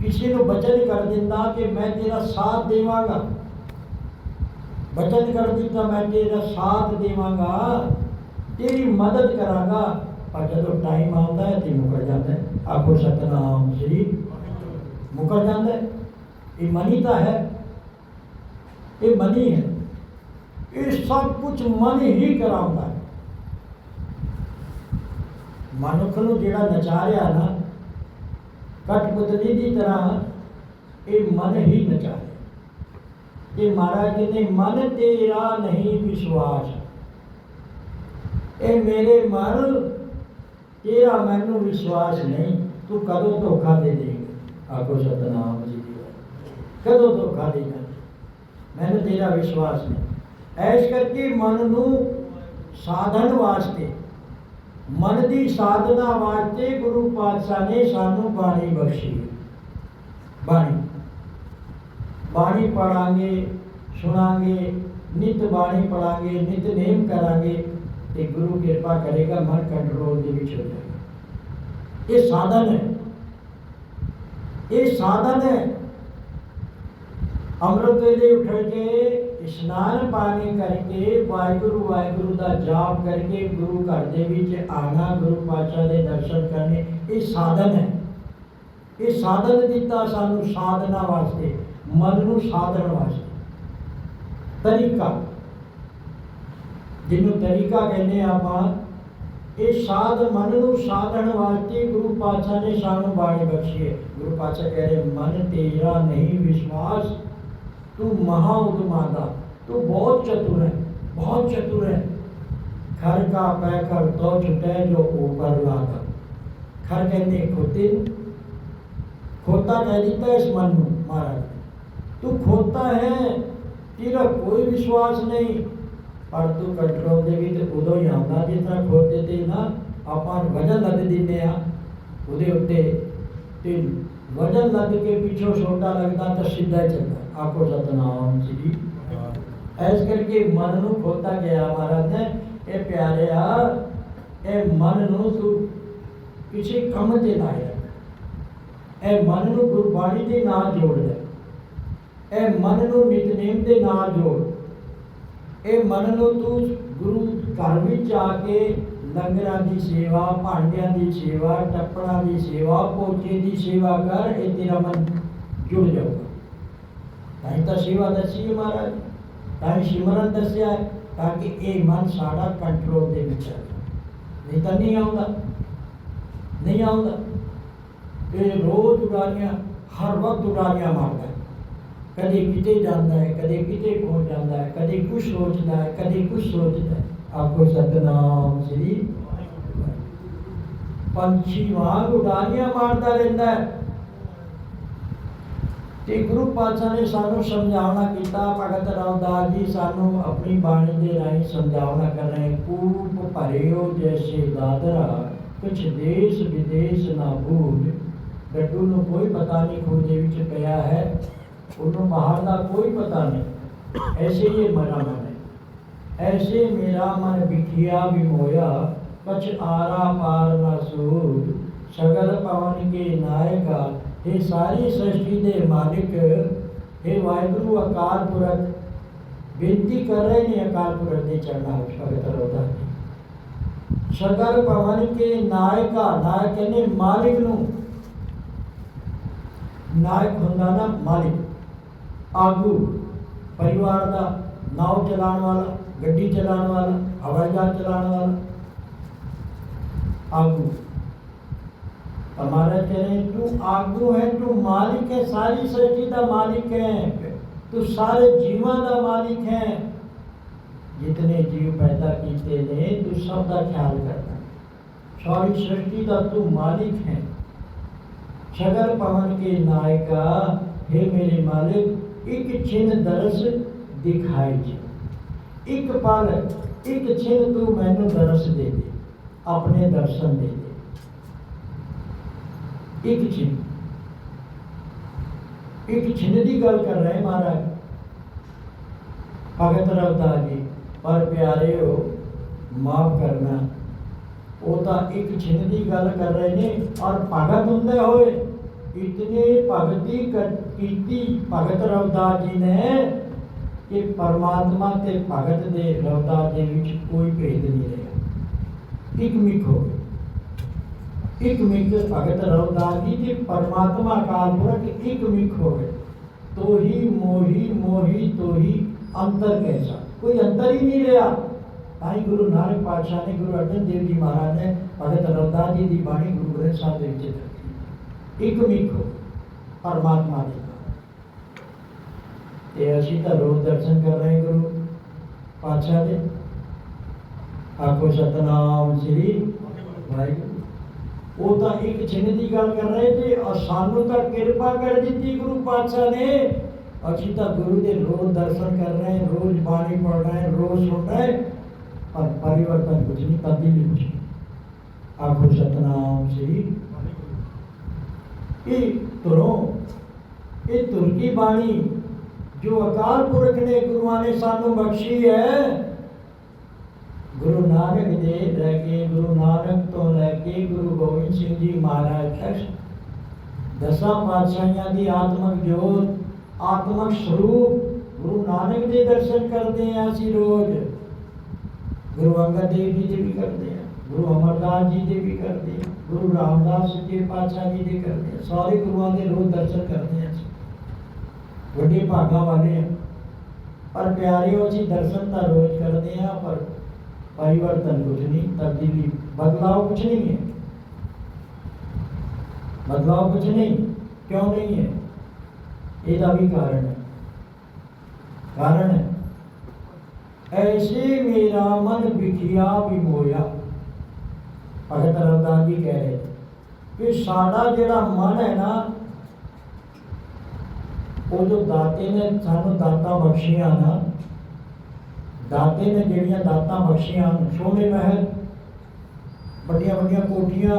किसी को वचन कर देता कि मैं तेरा साथ देवांगा। वचन कर देता मैं तेरा साथ देवांगा। ਤੇਰਾ ਸਾਥ ਦੇਵਾਂਗਾ ਤੇਰੀ ਮਦਦ ਕਰਾਂਗਾ ਪਰ ਜਦੋਂ ਟਾਈਮ ਆਉਂਦਾ ਹੈ ਤੇ ਮੁਕਰ ਜਾਂਦਾ ਹੈ ਆਖੋ ਸਤਨਾਮ ਸ੍ਰੀ ਮੁਕਰ ਜਾਂਦਾ ਹੈ ਇਹ ਮਨੀ ਤਾਂ ਹੈ ਇਹ ਮਨੀ ਹੈ ਇਹ ਸਭ ਕੁਝ ਮਨ ਹੀ ਕਰਾਉਂਦਾ ਹੈ ਮਨੁੱਖ ਨੂੰ ਜਿਹੜਾ ਨਚਾ ਰਿਹਾ ਨਾ ਕਠਪੁਤਲੀ ਦੀ ਤਰ੍ਹਾਂ ਇਹ ਮਨ ਹੀ ਨਚਾ ਰਿਹਾ ਇਹ ਮਹਾਰਾਜ ਕਹਿੰਦੇ ਮਨ ਤੇਰਾ ਨਹੀਂ ਵਿਸ਼ਵਾਸ ਇਹ ਮੇਰੇ ਮਨ, ਤੇਰਾ ਮੈਨੂੰ ਵਿਸ਼ਵਾਸ ਨਹੀਂ। ਤੂੰ ਕਦੋਂ ਧੋਖਾ ਦੇ ਦੇਗਾ? ਆਖੋ ਸਤਨਾਮ ਜੀ ਦੀ ਕਦੋਂ ਧੋਖਾ ਦੇਗਾ? ਮੈਨੂੰ ਤੇਰਾ ਵਿਸ਼ਵਾਸ ਨਹੀਂ। ਐਸ ਕਰਕੇ ਮਨ ਨੂੰ ਸਾਧਨ ਵਾਸਤੇ, ਮਨ ਦੀ ਸਾਧਨਾ ਵਾਸਤੇ ਗੁਰੂ ਪਾਤਸ਼ਾਹ ਨੇ ਸਾਨੂੰ ਬਾਣੀ ਬਖਸ਼ੀ। ਬਾਣੀ। ਬਾਣੀ ਪੜਾਂਗੇ ਸੁਣਾਂਗੇ, ਨਿਤ ਬਾਣੀ ਪੜਾਂਗੇ ਨਿਤ ਨੇਮ ਕਰਾਂਗੇ। ਤੇ ਗੁਰੂ ਕਿਰਪਾ ਕਰੇਗਾ, ਮਨ ਕੰਟਰੋਲ ਦੇ ਵਿੱਚ ਹੋ ਜਾਏਗਾ। ਇਹ ਸਾਧਨ ਹੈ। ਇਹ ਸਾਧਨ ਹੈ। ਅੰਮ੍ਰਿਤ ਵੇਲੇ ਉੱਠ ਕੇ ਇਸ਼ਨਾਨ ਪਾਣੀ ਕਰਕੇ ਵਾਹਿਗੁਰੂ ਵਾਹਿਗੁਰੂ ਦਾ ਜਾਪ ਕਰਕੇ ਗੁਰੂ ਘਰ ਦੇ ਵਿੱਚ ਆਣਾ, ਗੁਰੂ ਪਾਤਸ਼ਾਹ ਦੇ ਦਰਸ਼ਨ ਕਰਨੇ, ਇਹ ਸਾਧਨ ਹੈ। ਇਹ ਸਾਧਨ ਦਿੱਤਾ ਸਾਨੂੰ ਸਾਧਨਾ ਵਾਸਤੇ, ਮਨ ਨੂੰ ਸਾਧਨ ਵਾਸਤੇ। ਤਰੀਕਾ। ਜਿਹਨੂੰ ਤਰੀਕਾ ਕਹਿੰਦੇ ਆ ਆਪਾਂ ਇਹ ਸਾਧ ਮਨ ਨੂੰ ਸਾਧਨ ਵਾਸਤੇ ਗੁਰੂ ਪਾਤਸ਼ਾਹ ਨੇ ਸਾਨੂੰ ਬਾਣੀ ਬਖਸ਼ੀ ਹੈ ਗੁਰੂ ਪਾਤਸ਼ਾਹ ਕਹਿ ਰਹੇ ਮਨ ਤੇਰਾ ਨਹੀਂ ਵਿਸ਼ਵਾਸ ਤੂੰ ਮਹਾ ਉਦਮਾਦਾ ਤੂੰ ਬਹੁਤ ਚਤੁਰ ਹੈ ਬਹੁਤ ਚਤੁਰ ਹੈ खर का पैकर तो छुटे जो ऊपर लाता खर कहते खोते ਨੂੰ। खोता कह देता है इस मन ਨੂੰ महाराज तू खोता है तेरा कोई विश्वास नहीं ਪਰ ਤੂੰ ਕੰਟਰੋਲ ਦੇ ਵਿੱਚ ਉਦੋਂ ਹੀ ਆਉਂਦਾ ਜਿਸ ਤਰ੍ਹਾਂ ਖੋਤੇ ਤੇ ਨਾ ਆਪਾਂ ਵਜਨ ਲੱਦ ਦਿੰਦੇ ਆ ਉਹਦੇ ਉੱਤੇ ਤੇ ਵਜਨ ਲੱਦ ਕੇ ਪਿੱਛੋਂ ਛੋਟਾ ਲੱਗਦਾ ਤਾਂ ਸਿੱਧਾ ਹੀ ਚੱਲਦਾ ਆਖੋ ਸਤਨਾਮ ਸ੍ਰੀ ਐਸ ਕਰਕੇ ਮਨ ਨੂੰ ਖੋਤਾ ਗਿਆ ਮਹਾਰਾਜ ਨੇ ਇਹ ਪਿਆਰਿਆ ਇਹ ਮਨ ਨੂੰ ਤੂੰ ਕਿਸੇ ਕੰਮ ਤੇ ਲਾਇਆ ਇਹ ਮਨ ਨੂੰ ਗੁਰਬਾਣੀ ਦੇ ਨਾਲ ਜੋੜ ਲੈ ਇਹ ਮਨ ਨੂੰ ਨਿਤਨੇਮ ਦੇ ਨਾਲ ਜੋੜ ਇਹ ਮਨ ਨੂੰ ਤੂੰ ਗੁਰੂ ਘਰ ਵਿੱਚ ਆ ਕੇ ਲੰਗਰਾਂ ਦੀ ਸੇਵਾ ਭਾਂਡਿਆਂ ਦੀ ਸੇਵਾ ਟੱਪੜਾਂ ਦੀ ਸੇਵਾ ਪੋਚੇ ਦੀ ਸੇਵਾ ਕਰ ਇਹ ਤੇਰਾ ਮਨ ਜੁੜ ਜਾਊਗਾ ਤਾਂ ਹੀ ਤਾਂ ਸੇਵਾ ਦੱਸੀ ਹੈ ਮਹਾਰਾਜ ਤਾਂ ਹੀ ਸਿਮਰਨ ਦੱਸਿਆ ਹੈ, ਤਾਂ ਕਿ ਇਹ ਮਨ ਸਾਡਾ ਕੰਟਰੋਲ ਦੇ ਵਿੱਚ ਆਵੇ ਨਹੀਂ ਤਾਂ ਨਹੀਂ ਆਉਂਦਾ ਨਹੀਂ ਆਉਂਦਾ ਇਹ ਰੋਜ਼ ਉਡਾਰੀਆਂ ਹਰ ਵਕਤ ਉਡਾਰੀਆਂ ਮਾਰਦਾ ਹੈ ਕਦੇ ਕਿਤੇ ਜਾਂਦਾ ਹੈ, ਕਦੇ ਕਿਤੇ ਪਹੁੰਚ ਜਾਂਦਾ ਹੈ, ਕਦੇ ਕੁਝ ਸੋਚਦਾ ਹੈ, ਕਦੇ ਕੁਝ ਸੋਚਦਾ ਹੈ। ਆਪਕੋ ਸਤਨਾਮ ਸ੍ਰੀ ਪੰਛੀ ਵਾਂਗ ਉਡਾਰੀਆਂ ਮਾਰਦਾ ਰਹਿੰਦਾ ਹੈ। ਤੇ ਗੁਰੂ ਪਾਤਸ਼ਾਹ ਨੇ ਸਾਨੂੰ ਸਮਝਾਉਣਾ ਕੀਤਾ, ਭਗਤ ਰਾਮਦਾਸ ਜੀ ਸਾਨੂੰ ਆਪਣੀ ਬਾਣੀ ਦੇ ਰਾਹੀਂ ਸਮਝਾਉਣਾ ਕਰ ਰਹੇ ਕੂਪ ਭਰਿਓ ਜੈਸੇ ਦਾਦਰਾ, ਕੁਛ ਦੇਸ਼ ਵਿਦੇਸ਼ ਨਾ ਭੂਲ। ਡੱਡੂ ਨੂੰ ਕੋਈ ਪਤਾ ਨਹੀਂ ਖੂਹ ਵਿੱਚ ਪਿਆ ਹੈ। ਉਹਨੂੰ ਬਾਹਰ ਦਾ ਕੋਈ ਪਤਾ ਨਹੀਂ ਐਸੇ ਹੀ ਇਹ ਮਨਾ ਮਨ ਹੈ ਐਸੇ ਮੇਰਾ ਮਨ ਵਿਖਿਆ ਵੀ ਹੋਇਆ ਕਛ ਆਰਾ ਪਾਰ ਨਾ ਸੂਝ ਸਗਲ ਪਵਨ ਕੇ ਨਾਇਕਾ ਇਹ ਸਾਰੀ ਸ੍ਰਿਸ਼ਟੀ ਦੇ ਮਾਲਿਕ ਇਹ ਵਾਹਿਗੁਰੂ ਅਕਾਲ ਪੁਰਖ ਬੇਨਤੀ ਕਰ ਰਹੇ ਨੇ ਅਕਾਲ ਪੁਰਖ ਦੇ ਚਰਨਾਂ ਵਿੱਚ ਭਗਤ ਰੋਦਾ ਸਗਲ ਪਵਨ ਕੇ ਨਾਇਕਾ ਨਾਇਕ ਨੇ ਮਾਲਿਕ ਨੂੰ ਨਾਇਕ ਹੁੰਦਾ ਨਾ ਮਾਲਿਕ आगू, परिवार का नाव चलाने वाला, गड्डी चलाने वाला हवाई जहाज़ चलाने वाला। आगू। हमारा कह रहे तू आगू है, तू मालिक है, सारी सृष्टि का मालिक है, तू सारे जीवन का मालिक है। जितने जीव पैदा किए ने तू सब का ख्याल करता है। सारी सृष्टि का तू मालिक है। छगर पवन के नायका, हे मेरे मालिक एक છિન દરસ દેખાય जे। एक પળ एक છિન તું મને દરસ दे दे, अपने दर्शन दे दे। एक छिन एक छिन की गल कर रहे महाराज। भगत रवतार जी, पर प्यारे हो, माफ़ करना। वो तो एक छिन्न की गल कर रहे हैं, और भगत होंगे होए, इतने भगती कर ਕੀਤੀ ਭਗਤ ਰਵਦਾਸ ਜੀ ਨੇ ਕਿ ਪਰਮਾਤਮਾ ਤੇ ਭਗਤ ਦੇ ਰਵਦਾਸ ਦੇ ਵਿੱਚ ਕੋਈ ਭੇਦ ਨਹੀਂ ਰਿਹਾ ਇੱਕ ਮਿਕ ਹੋ ਗਿਆ एक मिक भगत रविदास जी जी परमात्मा काल पुरख एक मिक हो गए तो ही मोही मोही तो ही अंतर कैसा कोई अंतर ही नहीं रहा ताई गुरु नानक पातशाह ने गुरु अर्जन देव जी महाराज ने भगत रविदास जी की बाणी गुरु ग्रंथ साहब ਦੇ ਵਿੱਚ ਰੱਖੀ ਇੱਕ ਮਿਕ ਹੋ ਪਰਮਾਤਮਾ ਦੇ ਨਾਲ। ਤੇ ਅਸੀਂ ਤਾਂ ਰੋਜ਼ ਦਰਸ਼ਨ ਕਰ ਰਹੇ ਗੁਰੂ ਪਾਤਸ਼ਾਹ ਦੇ ਆਖੋ ਸਤਨਾਮ ਸ੍ਰੀ ਵਾਹਿਗੁਰੂ ਉਹ ਤਾਂ ਇੱਕ ਛਿਨ ਦੀ ਗੱਲ ਕਰ ਰਹੇ ਤੇ ਔਰ ਸਾਨੂੰ ਤਾਂ ਕਿਰਪਾ ਕਰ ਦਿੱਤੀ ਗੁਰੂ ਪਾਤਸ਼ਾਹ ਨੇ ਅਸੀਂ ਤਾਂ ਗੁਰੂ ਦੇ ਰੋਜ਼ ਦਰਸ਼ਨ ਕਰ ਰਹੇ ਹਾਂ ਰੋਜ਼ ਬਾਣੀ ਪੜ੍ਹ ਰਹੇ ਹਾਂ ਰੋਜ਼ ਸੁਣ ਰਹੇ ਹਾਂ, ਪਰ ਪਰਿਵਰਤਨ ਕੁਝ ਨਹੀਂ ਤਬਦੀਲੀ ਕੁਝ ਨਹੀਂ ਆਖੋ ਸਤਨਾਮ ਸ੍ਰੀ ਇਹ ਤੁਰੋ ਇਹ ਤੁਰ ਕੀ ਬਾਣੀ ਜੋ ਅਕਾਲ ਪੁਰਖ ਨੇ ਗੁਰੂਆਂ ਨੇ ਸਾਨੂੰ ਬਖਸ਼ੀ ਹੈ, ਗੁਰੂ ਨਾਨਕ ਦੇ ਲੈ ਕੇ, ਗੁਰੂ ਨਾਨਕ ਤੋਂ ਲੈ ਕੇ ਗੁਰੂ ਗੋਬਿੰਦ ਸਿੰਘ ਜੀ ਮਹਾਰਾਜ ਤੱਕ ਦਸਾਂ ਪਾਤਸ਼ਾਹੀਆਂ ਦੀ ਆਤਮਿਕ ਜੋਤ, ਆਤਮਿਕ ਸਰੂਪ ਗੁਰੂ ਨਾਨਕ ਦੇ ਦਰਸ਼ਨ ਕਰਦੇ ਹਾਂ ਅਸੀਂ ਰੋਜ਼। ਗੁਰੂ ਅੰਗਦ ਦੇਵ ਜੀ ਦੇ ਵੀ ਕਰਦੇ ਹਾਂ, ਗੁਰੂ ਅਮਰਦਾਸ ਜੀ ਦੇ ਵੀ ਕਰਦੇ ਹਾਂ, ਗੁਰੂ ਰਾਮਦਾਸ ਜੀ ਪਾਤਸ਼ਾਹ ਜੀ ਦੇ ਕਰਦੇ ਹਾਂ, ਸਾਰੇ ਗੁਰੂਆਂ ਦੇ ਰੋਜ਼ ਦਰਸ਼ਨ ਕਰਦੇ ਵੱਡੇ ਭਾਗਾਂ ਵਾਲੇ ਹਾਂ ਪਰ ਪਿਆਰਿਓ ਅਸੀਂ ਦਰਸ਼ਨ ਤਾਂ ਰੋਜ਼ ਕਰਦੇ ਹਾਂ ਪਰ परिवर्तन कुछ नहीं तब्दीली बदलाव कुछ नहीं है बदलाव कुछ नहीं क्यों नहीं है ਇਹਦਾ ਵੀ ਕਾਰਨ ਹੈ ਕਾਰਨ ਹੈ ਐਸੇ ਮੇਰਾ ਮਨ ਵਿਖਿਆ ਵਿਮੋਇਆ ਭਗਤ ਰਵਦਾਸ ਜੀ ਕਹਿ ਰਹੇ ਕਿ ਸਾਡਾ ਜਿਹੜਾ ਮਨ ਹੈ ਨਾ ਉਹ ਜੋ ਦਾਤੇ ਨੇ ਸਾਨੂੰ ਦਾਤਾਂ ਬਖਸ਼ੀਆਂ ਨਾ ਦਾਤੇ ਨੇ ਜਿਹੜੀਆਂ ਦਾਤਾਂ ਬਖਸ਼ੀਆਂ ਹਨ, ਸੋਹਣੇ ਮਹਿਲ ਵੱਡੀਆਂ ਵੱਡੀਆਂ ਕੋਠੀਆਂ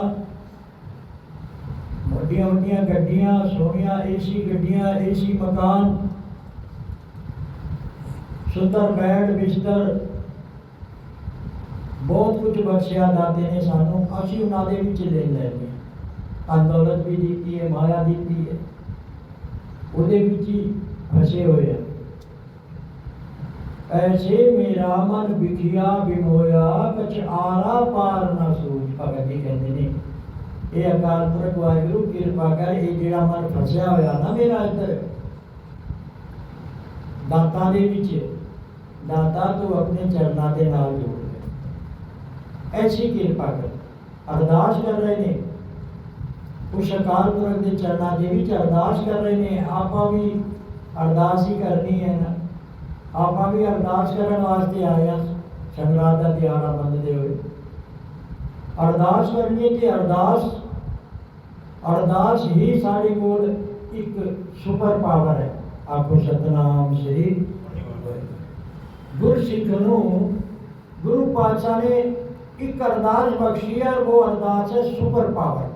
ਵੱਡੀਆਂ ਵੱਡੀਆਂ ਗੱਡੀਆਂ ਸੋਹਣੀਆਂ ਏਸੀ ਗੱਡੀਆਂ ਏਸੀ ਮਕਾਨ ਸੁੰਦਰ ਬੈਡ ਬਿਸਤਰ ਬਹੁਤ ਕੁਝ ਬਖਸ਼ਿਆ ਦਾਤੇ ਨੇ ਸਾਨੂੰ ਅਸੀਂ ਉਹਨਾਂ ਦੇ ਵਿੱਚ ਲੈ ਲੈ ਗਏ ਧਨ ਦੌਲਤ ਵੀ ਦਿੱਤੀ ਹੈ ਮਾਇਆ ਦਿੱਤੀ ਹੈ। ਉਹਦੇ ਵਿੱਚ ਹੀ ਫਸੇ ਹੋਏ ਆ। ਐਸੇ ਮੇਰਾ ਮਨ ਵਿਖਿਆ ਵਿਮੋਇਆ, ਕਛ ਆਰਾ ਪਾਰ ਨਾ ਸੂਝ ਭਗਤ ਜੀ ਕਹਿੰਦੇ ਨੇ। ਇਹ ਅਕਾਲ ਪੁਰਖ ਵਾਹਿਗੁਰੂ, ਕਿਰਪਾ ਕਰ, ਇਹ ਜਿਹੜਾ ਮਨ ਫਸਿਆ ਹੋਇਆ ਨਾ ਮੇਰਾ ਇੱਧਰ। ਦਾਤਾ ਦੇ ਵਿੱਚ, ਦਾਤਾ ਤੂੰ ਆਪਣੇ ਚਰਨਾਂ ਦੇ ਨਾਲ ਜੋੜ ਲੈ। ਐਸੀ ਕਿਰਪਾ ਕਰ। ਅਰਦਾਸ ਕਰ ਰਹੇ ਨੇ। ਉਸ ਅਕਾਲ ਪੁਰਖ ਦੇ ਚਰਨਾਂ ਦੇ ਵਿੱਚ ਅਰਦਾਸ ਕਰ ਰਹੇ ਨੇ, ਆਪਾਂ ਵੀ ਅਰਦਾਸ ਹੀ ਕਰਨੀ ਹੈ ਨਾ। ਆਪਾਂ ਵੀ ਅਰਦਾਸ ਕਰਨ ਵਾਸਤੇ ਆਏ ਹਾਂ, ਸੰਗਰਾਦ ਦਾ ਦਿਹਾੜਾ ਮੰਨਦੇ ਹੋਏ। ਅਰਦਾਸ ਕਰਨੀ ਹੈ ਤੇ ਅਰਦਾਸ ਅਰਦਾਸ ਹੀ ਸਾਡੇ ਕੋਲ ਇੱਕ ਸੁਪਰ ਪਾਵਰ ਹੈ। ਆਖੋ ਸਤਨਾਮ ਸ੍ਰੀ ਗੁਰਸਿੱਖ ਨੂੰ ਗੁਰੂ ਪਾਤਸ਼ਾਹ ਨੇ ਇੱਕ ਅਰਦਾਸ ਬਖਸ਼ੀ ਹੈ, ਉਹ ਅਰਦਾਸ ਹੈ ਸੁਪਰ ਪਾਵਰ।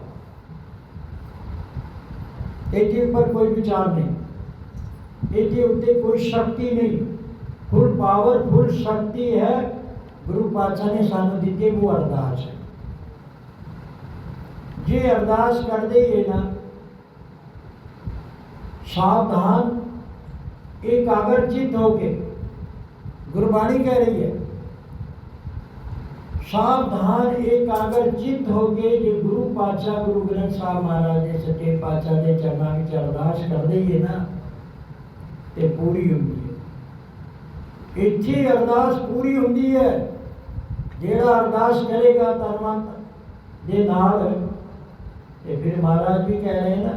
एटीएम पर कोई विचार नहीं। एटीएम पे कोई शक्ति नहीं। फुल पावर, फुल शक्ति है। गुरु पाचा ने सानू दी वो अरदास है। जे अरदास कर दे ना, सावधान, एकाग्रचित होके, गुरबाणी कह रही है सावधान एक आगर चित हो गए जो गुरु पाचा गुरु ग्रंथ साहब महाराज ने सचे पाचा के चरणा में अरदास कर दईए ना तो पूरी होंगी। है इतनी अरदास पूरी होंगी है। जेड़ा अरदास करेगा तन के नाल ते फिर महाराज भी कह रहे हैं ना,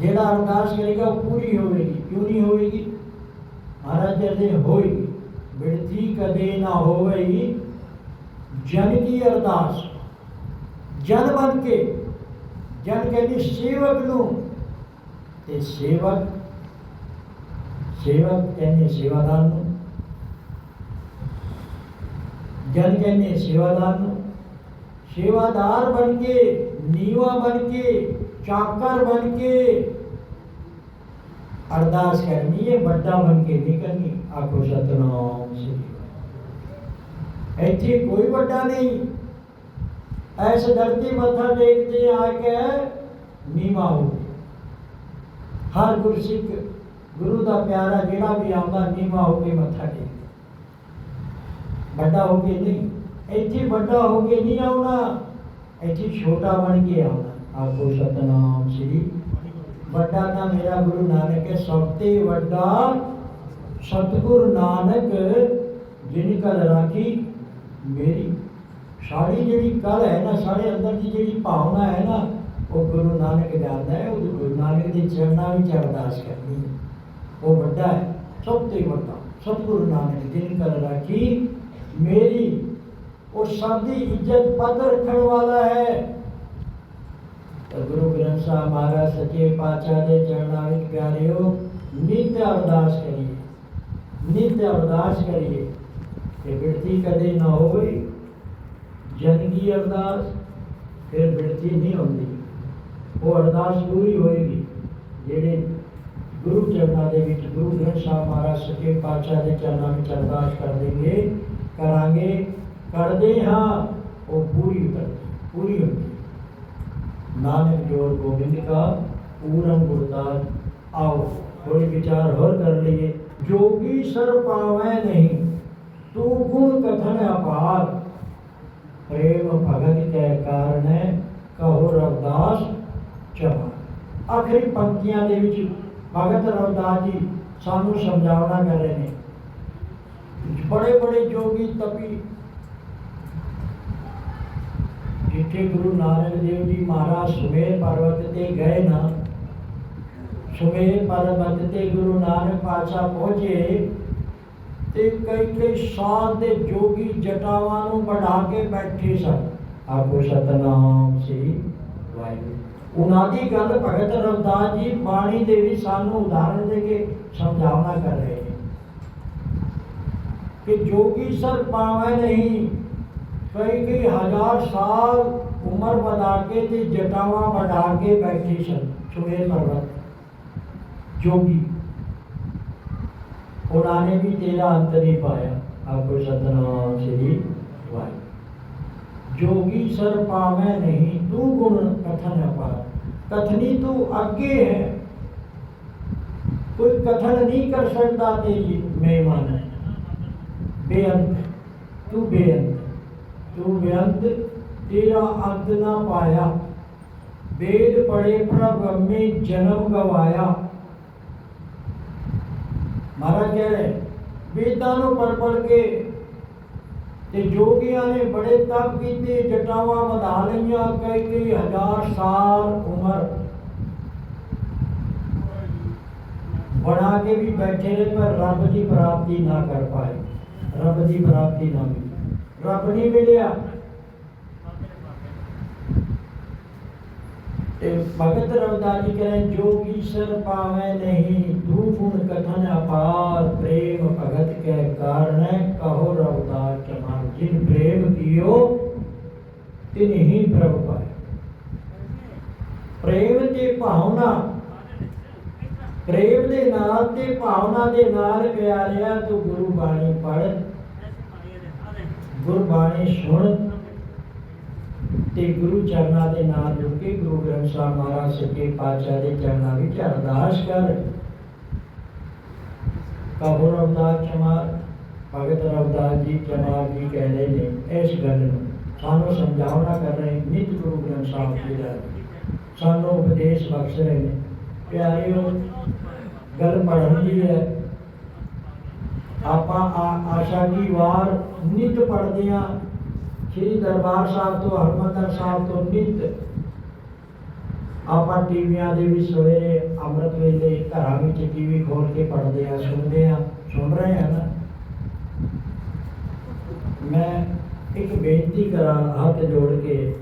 जेड़ा अरदास करेगा पूरी होगी क्यों नहीं होगी महाराज कहते होगी वृद्धि कदे ना हो गई जन की अरदास। जन बन के, जन कहती सेवक न ते सेवक सेवक कहने सेवादार जन कहने सेवादार सेवादार बन के, नीवा बन के, चाकर बन के। अरदास करनी है, बड्डा बन के नहीं करनी ਆਖੋ ਸਤਨਾਮ ਸ੍ਰੀ ਇੱਥੇ ਕੋਈ ਵੱਡਾ ਨਹੀਂ। ਐਸ ਧਰਤੀ ਮੱਥਾ ਟੇਕਦੇ ਆ ਕੇ ਨੀਵਾ ਹੋ ਹਰ ਗੁਰਸਿੱਖ ਗੁਰੂ ਦਾ ਪਿਆਰਾ ਜਿਹੜਾ ਵੀ ਆਉਂਦਾ, ਨੀਵਾ ਹੋ ਕੇ ਮੱਥਾ ਟੇਕਦਾ। ਵੱਡਾ ਹੋ ਕੇ ਨਹੀਂ। ਇੱਥੇ ਵੱਡਾ ਹੋ ਕੇ ਨਹੀਂ ਆਉਣਾ। ਇੱਥੇ ਛੋਟਾ ਬਣ ਕੇ ਆਉਣਾ। ਆਖੋ ਸਤਨਾਮ ਸ੍ਰੀ ਵੱਡਾ ਤਾਂ ਮੇਰਾ ਗੁਰੂ ਨਾਨਕ ਹੈ। ਸਭ ਤੋਂ ਵੱਡਾ ਸਤਿਗੁਰ ਨਾਨਕ, ਜਿਨ ਕਲ ਰਾਖੀ ਮੇਰੀ। ਸਾਡੀ ਜਿਹੜੀ ਕਲ ਹੈ ਨਾ ਸਾਡੇ ਅੰਦਰ ਦੀ ਜਿਹੜੀ ਭਾਵਨਾ ਹੈ ਨਾ, ਉਹ ਗੁਰੂ ਨਾਨਕ ਜਾਣਦਾ ਹੈ। ਉਹ ਗੁਰੂ ਨਾਨਕ ਦੇ ਚਰਨਾਂ ਵਿੱਚ ਅਰਦਾਸ ਕਰਨੀ ਹੈ। ਉਹ ਵੱਡਾ ਹੈ, ਸਭ ਤੋਂ ਵੱਡਾ। ਸਤਿਗੁਰੂ ਨਾਨਕ, ਜਿਨ ਕਲ ਰਾਖੀ ਮੇਰੀ। ਉਹ ਸਭ ਦੀ ਇੱਜ਼ਤ ਪਦ ਰੱਖਣ ਵਾਲਾ ਹੈ। ਗੁਰੂ ਗ੍ਰੰਥ ਸਾਹਿਬ ਮਹਾਰਾਜ, ਸੱਚੇ ਪਾਤਸ਼ਾਹ ਦੇ ਚਰਨਾਂ ਵਿੱਚ ਪਿਆਰਿਓ, ਨਿਤ ਅਰਦਾਸ ਕਰੀਏ। नित्य अरदास करिए कि वृद्धि कदे ना हो गई जनगी अरदास, फिर वृद्धि नहीं होती वो अरदास पूरी होएगी, जेडे गुरु चरणा के गुरु ग्रंथ साहब महाराज सचे पातशाह के चरणों में अरदास कर देंगे, करांगे करते हाँ वो पूरी उतर पूरी होती। नानक ज़ोर गोविंद का, पूरन गुरदार आओ, थोड़े विचार और कर लिए जोगी सर पावे नहीं तू गुण कथन अपार प्रेम भगत के कारण कहो रवदास ਚਮਾ ਆਖਰੀ ਪੰਕਤੀਆਂ ਦੇ ਵਿੱਚ ਭਗਤ ਰਵਦਾਸ ਜੀ ਸਾਨੂੰ ਸਮਝਾਉਣਾ ਕਰ ਰਹੇ ਨੇ ਬੜੇ ਬੜੇ ਜੋਗੀ ਤਪੀ ਜਿੱਥੇ ਗੁਰੂ ਨਾਨਕ ਦੇਵ ਜੀ ਮਹਾਰਾਜ ਸੁਮੇਰ ਪਰਬਤ ਤੇ ਗਏ ਨਾ ਸੁਮੇਰ ਪਰਬਤ ਤੇ ਗੁਰੂ ਨਾਨਕ ਪਾਤਸ਼ਾਹ ਪਹੁੰਚੇ ਤੇ ਕਈ ਕਈ ਸਾਲ ਦੇ ਜੋਗੀ ਜਟਾਵਾਂ ਨੂੰ ਬਣਾ ਕੇ ਬੈਠੇ ਸਨ ਆਪੋ ਸਤਨਾਮ ਸ੍ਰੀ ਵਾਹਿਗੁਰੂ ਉਹਨਾਂ ਦੀ ਗੱਲ ਭਗਤ ਰਵਦਾਸ ਜੀ ਬਾਣੀ ਦੇ ਵੀ ਸਾਨੂੰ ਉਦਾਹਰਣ ਦੇ ਕੇ ਸਮਝਾਉਣਾ ਕਰ ਰਹੇ ਨੇ ਕਿ ਜੋਗੀ ਸਰ ਪਾਵੇਂ ਨਹੀਂ ਕਈ ਕਈ ਹਜ਼ਾਰ ਸਾਲ ਉਮਰ ਵਧਾ ਕੇ ਤੇ ਜਟਾਵਾਂ ਬਣਾ ਕੇ ਬੈਠੇ ਸਨ ਸੁਮੇਰ ਪਰਬਤ योगी उन्होंने भी तेरा अंत नहीं पाया, आपको सतनाम श्री वाई जोगी सर पावे नहीं, तू गुण कथन पा कथनी तू अज्ञे है। कोई कथन नहीं कर सकता तेरी मेहमान। है बेअंत, तू बेअंत। तू बेअंत, तेरा अंत ना पाया। वेद पढ़े प्रभ में जन्म गवाया। महाराज कह रहे वेदां पढ़ पढ़ के ते ने बड़े तप किए जटावा बधा लिया कई कई हज़ार साल उम्र। बना के भी बैठे ने पर रब की प्राप्ति ना कर पाए, रब की प्राप्ति ना मिली। रब नहीं मिलया ਤੇ ਭਗਤ ਰਵਦਾਸ ਜੀ ਕਹਿੰਦੇ ਜੋਗੀ ਸਰ ਪਾਵੇ ਨਹੀਂ, ਤੂੰ ਗੁਣ ਕਥਨ ਅਪਾਰ, ਪ੍ਰੇਮ ਭਗਤ ਕੇ ਕਾਰਨ ਕਹੋ ਰਵਦਾਸ ਚਮਾਰ ਜਿਨ ਪ੍ਰੇਮ ਕੀਓ, ਤਿਨ ਹੀ ਪ੍ਰਭ ਪਾਏ ਪ੍ਰੇਮ ਤੇ ਭਾਵਨਾ, ਪ੍ਰੇਮ ਦੇ ਨਾਲ ਤੇ ਭਾਵਨਾ ਦੇ ਨਾਲ ਪਿਆਰਿਆ, ਤੂੰ ਗੁਰੂ ਬਾਣੀ ਪੜ੍ਹ, ਗੁਰਬਾਣੀ ਸੁਣ ਤੇ ਗੁਰੂ ਚਰਨਾਂ ਦੇ ਨਾਲ ਜੁੜ ਕੇ ਗੁਰੂ ਗ੍ਰੰਥ ਸਾਹਿਬ ਮਹਾਰਾਜ ਸੱਚੇ ਪਾਤਸ਼ਾਹ ਦੇ ਚਰਨਾਂ ਵਿੱਚ ਅਰਦਾਸ ਕਰ। ਕਹੋ ਰਵਦਾਸ ਚਮਾਰ ਭਗਤ ਰਵਦਾਸ ਜੀ ਚਮਾਰ ਜੀ ਕਹਿੰਦੇ ਨੇ ਇਸ ਗੱਲ ਨੂੰ। ਸਾਨੂੰ ਸਮਝਾਉਣਾ ਕਰ ਰਹੇ ਨਿਤ ਗੁਰੂ ਗ੍ਰੰਥ ਸਾਹਿਬ ਜੀ ਦਾ। ਸਾਨੂੰ ਉਪਦੇਸ਼ ਬਖਸ਼ ਰਹੇ ਨੇ। ਪਿਆਰਿਓ, ਗੱਲ ਪੜ੍ਹਨ ਦੀ ਹੈ। ਆਪਾਂ ਆਸ਼ਾ ਕੀ ਵਾਰ ਨਿਤ ਪੜ੍ਹਦੇ ਹਾਂ। ਸ੍ਰੀ ਦਰਬਾਰ ਸਾਹਿਬ ਤੋਂ, ਹਰਮੰਦਰ ਸਾਹਿਬ ਤੋਂ ਨਿਤ ਆਪਾਂ ਟੀਵੀਆਂ ਦੇ ਵੀ ਸਵੇਰੇ ਅੰਮ੍ਰਿਤ ਵੇਲੇ ਘਰਾਂ ਵਿੱਚ ਟੀਵੀ ਖੋਲ ਕੇ ਪੜ੍ਹਦੇ ਆ ਸੁਣਦੇ ਆ ਸੁਣ ਰਹੇ ਆ ਨਾ। ਮੈਂ ਇੱਕ ਬੇਨਤੀ ਕਰਾਂ ਹੱਥ ਜੋੜ ਕੇ,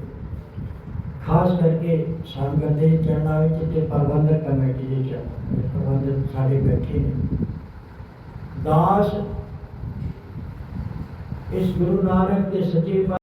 ਖਾਸ ਕਰਕੇ ਸੰਗਤ ਦੇ ਚਰਨਾਂ ਵਿੱਚ ਤੇ ਪ੍ਰਬੰਧਕ ਕਮੇਟੀ ਦੇ ਚਰਨਾਂ ਪ੍ਰਬੰਧਕ ਸਾਡੇ ਬੈਠੇ ਨੇ। ਦਾਸ ਇਸ ਗੁਰੂ ਨਾਨਕ ਦੇ ਸੱਚੇ